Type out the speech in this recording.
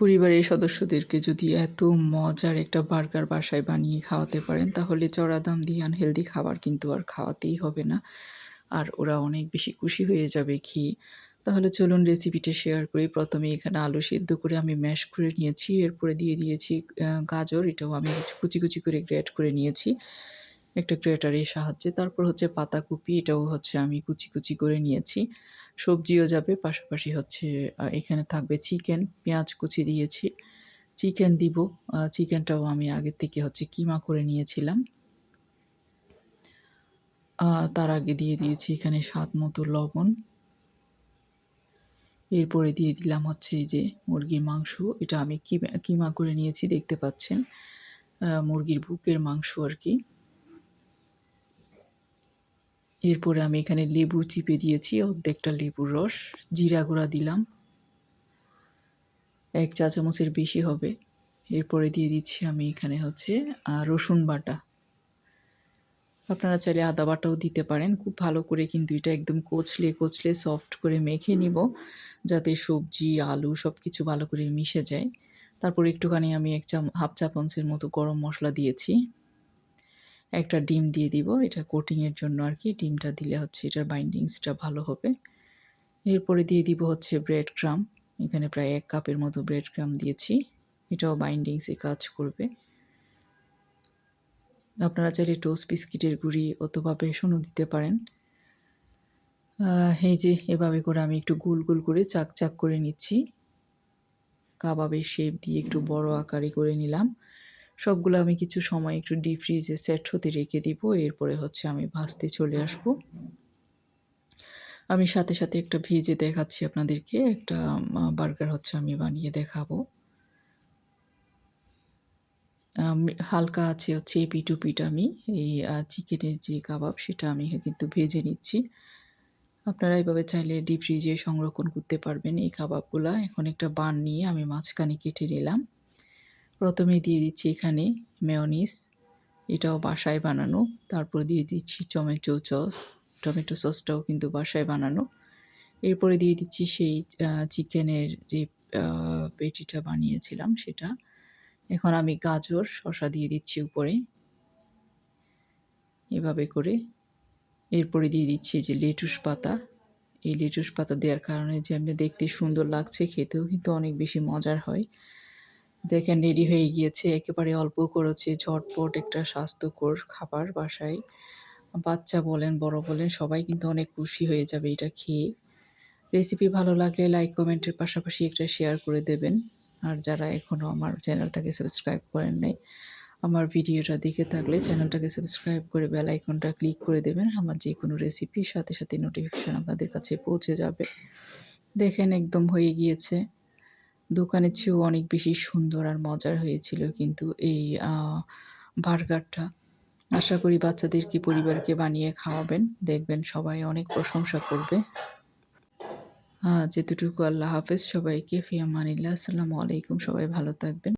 পরিবারের সদস্যদেরকে যদি এত মজার একটা বার্গার বাসায় বানিয়ে খাওয়াতে পারেন, তাহলে চড়া দাম দিয়ে আনহেলদি খাবার কিন্তু আর খাওয়াতেই হবে না। আর ওরা অনেক বেশি খুশি হয়ে যাবে খেয়ে। তাহলে চলুন রেসিপিটা শেয়ার করি। প্রথমে এখানে আলু সিদ্ধ করে আমি ম্যাশ করে নিয়েছি। এরপরে দিয়ে দিয়েছি গাজর। এটাও আমি কুচি কুচি করে গ্রেট করে নিয়েছি। একটা গ্রেটারের সাহায্যে। তারপর হচ্ছে পাতাকপি, এটাও হচ্ছে আমি কুচি কুচি করে নিয়েছি। সবজিও যাবে, পাশাপাশি হচ্ছে এখানে থাকবে চিকেন পেঁয়াজ কুচি দিয়েছি। চিকেন দিব চিকেনটাও আমি আগের থেকে হচ্ছে কিমা করে নিয়েছিলাম। তার আগে দিয়ে দিয়েছি এখানে স্বাদ মতো লবণ। এরপরে দিয়ে দিলাম হচ্ছে এই যে মুরগির মাংস। এটা আমি কিমা কিমা করে নিয়েছি, দেখতে পাচ্ছেন। মুরগির বুকের মাংস আর কি। এরপরে আমি এখানে লেবু চিপে দিয়েছি, অর্ধেকটা লেবুর রস, জিরা গুঁড়া দিলাম। এক চা চামচের বেশি হবে। এরপরে দিয়ে দিচ্ছি আমি এখানে হচ্ছে রসুন বাটা। আপনারা চাইলে আদা বাটাও দিতে পারেন, খুব ভালো করে কিন্তু এটা একদম কোচলে কোচলে সফট করে মেখে নিব, যাতে সবজি, আলু সব কিছু ভালো করে মিশে যায়। তারপর একটুখানি আমি এক চাম, হাফ চামচের মতো গরম মশলা দিয়েছি। একটা ডিম দিয়ে দিব। এটা কোটিংয়ের জন্য আর কি ডিমটা দিলে হচ্ছে এটার বাইন্ডিংসটা ভালো হবে। এরপরে দিয়ে দিব হচ্ছে ব্রেড ক্রাম এখানে প্রায় এক কাপের মতো ব্রেড ক্রাম দিয়েছি। এটাও বাইন্ডিংসে কাজ করবে। আপনারা চাইলে টোস্ট বিস্কিটের গুঁড়ি অথবা বেসনও দিতে পারেন। এই যে এভাবে করে আমি একটু গোল গোল করে চাক চাক করে নিচ্ছি। কাবাবের শেপ দিয়ে একটু বড় আকারে করে নিলাম। সবগুলো আমি কিছু সময় একটু ডিপ ফ্রিজে সেট হতে রেখে দিব, এরপরে হচ্ছে আমি ভাজতে চলে আসব। আমি সাথে সাথে একটা ভেজে দেখাচ্ছি আপনাদেরকে, একটা বার্গার হচ্ছে আমি বানিয়ে দেখাবো। হালকা আছে হচ্ছে এই পিটু পিট আমি, এই চিকেনের যে কাবাব সেটা আমি কিন্তু ভেজে নিচ্ছি। আপনারা এইভাবে চাইলে ডিপ ফ্রিজে সংরক্ষণ করতে পারবেন এই কাবাবগুলা। এখন একটা বান নিয়ে আমি মাঝখানে কেটে নিলাম। প্রথমে দিয়ে দিচ্ছি এখানে মেয়নিস এটাও বাসায় বানানো। তারপর দিয়ে দিচ্ছি টমেটো সস টমেটো সসটাও কিন্তু বাসায় বানানো। এরপরে দিয়ে দিচ্ছি সেই চিকেনের যে পেটিটা বানিয়েছিলাম সেটা। এখন আমি গাজর, শসা দিয়ে দিচ্ছি উপরে। এভাবে করে। এরপরে দিয়ে দিচ্ছি যে লেটুস পাতা। এই লেটুস পাতা দেওয়ার কারণে যে এমনি দেখতে সুন্দর লাগছে, খেতেও কিন্তু অনেক বেশি মজার হয়। দেখেন রেডি হয়ে গিয়েছে, একেবারে অল্প করেছে, ঝটপট একটা স্বাস্থ্যকর খাবার বাসায়। বাচ্চা বলেন, বড় বলেন, সবাই কিন্তু অনেক খুশি হয়ে যাবে এটা খেয়ে। রেসিপি ভালো লাগলে লাইক কমেন্টের পাশাপাশি একটা শেয়ার করে দেবেন। আর যারা এখনও আমার চ্যানেলটাকে সাবস্ক্রাইব করেন নাই, আমার ভিডিওটা দেখে থাকলে চ্যানেলটাকে সাবস্ক্রাইব করে বেল আইকনটা ক্লিক করে দেবেন। আমার যে কোনো রেসিপির সাথে সাথে নোটিফিকেশান আপনাদের কাছে পৌঁছে যাবে। দেখেন, একদম হয়ে গিয়েছে। দোকানের চেয়েও অনেক বেশি সুন্দর আর মজার হয়েছিল কিন্তু এই বার্গারটা। আশা করি বাচ্চাদেরকে পরিবারকে বানিয়ে খাওয়াবেন। দেখবেন সবাই অনেক প্রশংসা করবে। যেতুটুকু আল্লাহ হাফেজ, সবাইকে ফিয়ামানিল্লা আসসালামু আলাইকুম, সবাই ভালো থাকবেন।